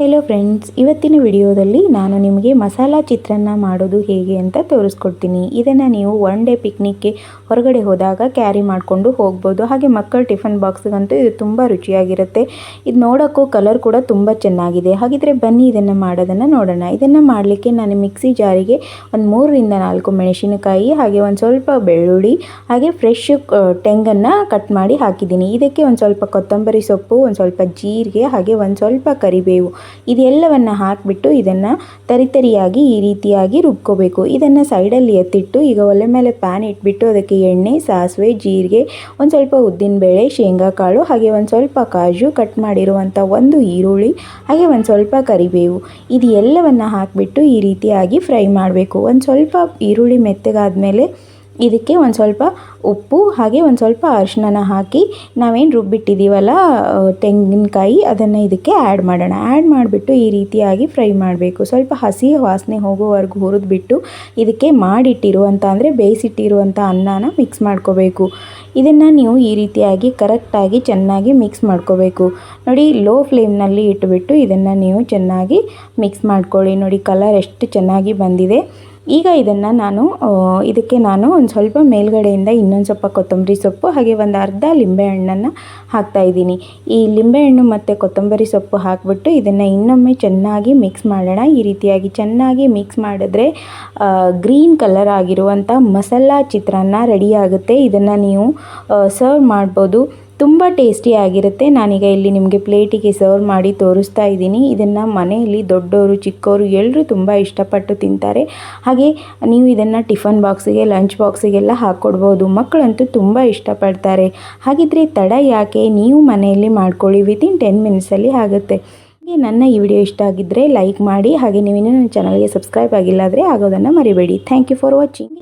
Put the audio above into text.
Hello friends ಇವತ್ತಿನ ವಿಡಿಯೋದಲ್ಲಿ ನಾನು ನಿಮಗೆ ಮಸಾಲ ಚಿತ್ರಾನ್ನ ಮಾಡೋದು ಹೇಗೆ ಅಂತ ತೋರಿಸ್ಕೊಡ್ತೀನಿ. ಇದನ್ನು ನೀವು ಒನ್ ಡೇ ಪಿಕ್ನಿಕ್ಗೆ ಹೊರಗಡೆ ಹೋದಾಗ ಕ್ಯಾರಿ ಮಾಡಿಕೊಂಡು ಹೋಗ್ಬೋದು. ಹಾಗೆ ಮಕ್ಕಳ ಟಿಫನ್ ಬಾಕ್ಸ್ಗಂತೂ ಇದು ತುಂಬ ರುಚಿಯಾಗಿರುತ್ತೆ. ಇದು ನೋಡೋಕ್ಕೂ ಕಲರ್ ಕೂಡ ತುಂಬ ಚೆನ್ನಾಗಿದೆ. ಹಾಗಿದ್ರೆ ಬನ್ನಿ ಇದನ್ನು ಮಾಡೋದನ್ನು ನೋಡೋಣ. ಇದನ್ನು ಮಾಡಲಿಕ್ಕೆ ನಾನು ಮಿಕ್ಸಿ ಜಾರಿಗೆ ಒಂದು ಮೂರರಿಂದ ನಾಲ್ಕು ಮೆಣಸಿನಕಾಯಿ, ಹಾಗೆ ಒಂದು ಸ್ವಲ್ಪ ಬೆಳ್ಳುಳ್ಳಿ, ಹಾಗೆ ಫ್ರೆಶ್ ಟೆಂಗನ್ನು ಕಟ್ ಮಾಡಿ ಹಾಕಿದ್ದೀನಿ. ಇದಕ್ಕೆ ಒಂದು ಸ್ವಲ್ಪ ಕೊತ್ತಂಬರಿ ಸೊಪ್ಪು, ಒಂದು ಸ್ವಲ್ಪ ಜೀರಿಗೆ, ಹಾಗೆ ಒಂದು ಸ್ವಲ್ಪ ಕರಿಬೇವು. ಇದೆಲ್ಲವನ್ನು ಹಾಕಿಬಿಟ್ಟು ಇದನ್ನು ತರಿತರಿಯಾಗಿ ಈ ರೀತಿಯಾಗಿ ರುಬ್ಕೋಬೇಕು. ಇದನ್ನು ಸೈಡಲ್ಲಿ ಎತ್ತಿಟ್ಟು ಈಗ ಒಲೆ ಮೇಲೆ ಪ್ಯಾನ್ ಇಟ್ಬಿಟ್ಟು ಅದಕ್ಕೆ ಎಣ್ಣೆ, ಸಾಸಿವೆ, ಜೀರಿಗೆ, ಒಂದು ಸ್ವಲ್ಪ ಉದ್ದಿನಬೇಳೆ ಶೇಂಗಾ ಕಾಳು, ಹಾಗೆ ಒಂದು ಸ್ವಲ್ಪ ಕಾಜು ಕಟ್ ಮಾಡಿರುವಂಥ ಒಂದು ಈರುಳ್ಳಿ, ಹಾಗೆ ಒಂದು ಸ್ವಲ್ಪ ಕರಿಬೇವು. ಇದು ಎಲ್ಲವನ್ನು ಹಾಕಿಬಿಟ್ಟು ಈ ರೀತಿಯಾಗಿ ಫ್ರೈ ಮಾಡಬೇಕು. ಒಂದು ಸ್ವಲ್ಪ ಈರುಳ್ಳಿ ಮೆತ್ತಗಾದಮೇಲೆ ಇದಕ್ಕೆ ಒಂದು ಸ್ವಲ್ಪ ಉಪ್ಪು, ಹಾಗೆ ಒಂದು ಸ್ವಲ್ಪ ಅರಿಶಿನ ಹಾಕಿ ನಾವೇನು ರುಬ್ಬಿಟ್ಟಿದ್ದೀವಲ್ಲ ತೆಂಗಿನಕಾಯಿ, ಅದನ್ನು ಇದಕ್ಕೆ ಆ್ಯಡ್ ಮಾಡೋಣ. ಆ್ಯಡ್ ಮಾಡಿಬಿಟ್ಟು ಈ ರೀತಿಯಾಗಿ ಫ್ರೈ ಮಾಡಬೇಕು. ಸ್ವಲ್ಪ ಹಸಿ ವಾಸನೆ ಹೋಗೋವರೆಗೂ ಹುರಿದ್ಬಿಟ್ಟು ಇದಕ್ಕೆ ಮಾಡಿಟ್ಟಿರುವಂಥ ಅಂದರೆ ಬೇಯಿಸಿಟ್ಟಿರುವಂಥ ಅನ್ನನ ಮಿಕ್ಸ್ ಮಾಡ್ಕೋಬೇಕು. ಇದನ್ನು ನೀವು ಈ ರೀತಿಯಾಗಿ ಕರೆಕ್ಟಾಗಿ ಚೆನ್ನಾಗಿ ಮಿಕ್ಸ್ ಮಾಡ್ಕೋಬೇಕು. ನೋಡಿ ಲೋ ಫ್ಲೇಮ್ನಲ್ಲಿ ಇಟ್ಟುಬಿಟ್ಟು ಇದನ್ನು ನೀವು ಚೆನ್ನಾಗಿ ಮಿಕ್ಸ್ ಮಾಡ್ಕೊಳ್ಳಿ. ನೋಡಿ ಕಲರ್ ಎಷ್ಟು ಚೆನ್ನಾಗಿ ಬಂದಿದೆ. ಈಗ ಇದನ್ನು ನಾನು ಇದಕ್ಕೆ ನಾನು ಒಂದು ಸ್ವಲ್ಪ ಮೇಲ್ಗಡೆಯಿಂದ ಇನ್ನೊಂದು ಸ್ವಲ್ಪ ಕೊತ್ತಂಬರಿ ಸೊಪ್ಪು, ಹಾಗೆ ಒಂದು ಅರ್ಧ ಲಿಂಬೆಹಣ್ಣನ್ನು ಹಾಕ್ತಾಯಿದ್ದೀನಿ ಈ ಲಿಂಬೆಹಣ್ಣು ಮತ್ತು ಕೊತ್ತಂಬರಿ ಸೊಪ್ಪು ಹಾಕಿಬಿಟ್ಟು ಇದನ್ನು ಇನ್ನೊಮ್ಮೆ ಚೆನ್ನಾಗಿ ಮಿಕ್ಸ್ ಮಾಡೋಣ. ಈ ರೀತಿಯಾಗಿ ಚೆನ್ನಾಗಿ ಮಿಕ್ಸ್ ಮಾಡಿದ್ರೆ ಗ್ರೀನ್ ಕಲರ್ ಆಗಿರುವಂಥ ಮಸಾಲ ಚಿತ್ರಾನ್ನ ರೆಡಿ ಆಗುತ್ತೆ. ಇದನ್ನು ನೀವು ಸರ್ವ್ ಮಾಡ್ಬೋದು. ತುಂಬ ಟೇಸ್ಟಿಯಾಗಿರುತ್ತೆ ನಾನೀಗ ಇಲ್ಲಿ ನಿಮಗೆ ಪ್ಲೇಟಿಗೆ ಸರ್ವ್ ಮಾಡಿ ತೋರಿಸ್ತಾ ಇದ್ದೀನಿ. ಇದನ್ನು ಮನೆಯಲ್ಲಿ ದೊಡ್ಡವರು ಚಿಕ್ಕವರು ಎಲ್ಲರೂ ತುಂಬ ಇಷ್ಟಪಟ್ಟು ತಿಂತಾರೆ. ಹಾಗೆ ನೀವು ಇದನ್ನು ಟಿಫನ್ ಬಾಕ್ಸಿಗೆ ಲಂಚ್ ಬಾಕ್ಸಿಗೆಲ್ಲ ಹಾಕ್ಕೊಡ್ಬೋದು ಮಕ್ಕಳಂತೂ ತುಂಬ ಇಷ್ಟಪಡ್ತಾರೆ. ಹಾಗಿದ್ರೆ ತಡ ಯಾಕೆ? ನೀವು ಮನೆಯಲ್ಲಿ ಮಾಡ್ಕೊಳ್ಳಿ. ವಿತಿನ್ ಟೆನ್ ಮಿನಿಟ್ಸಲ್ಲಿ ಆಗುತ್ತೆ. ಹಾಗೆ ನನ್ನ ಈ ವಿಡಿಯೋ ಇಷ್ಟ ಆಗಿದ್ದರೆ ಲೈಕ್ ಮಾಡಿ. ಹಾಗೆ ನೀವಿನ್ನೂ ನನ್ನ ಚಾನಲ್ಗೆ ಸಬ್ಸ್ಕ್ರೈಬ್ ಆಗಿಲ್ಲ ಆದರೆ ಆಗೋದನ್ನು ಮರಿಬೇಡಿ. Thank you for watching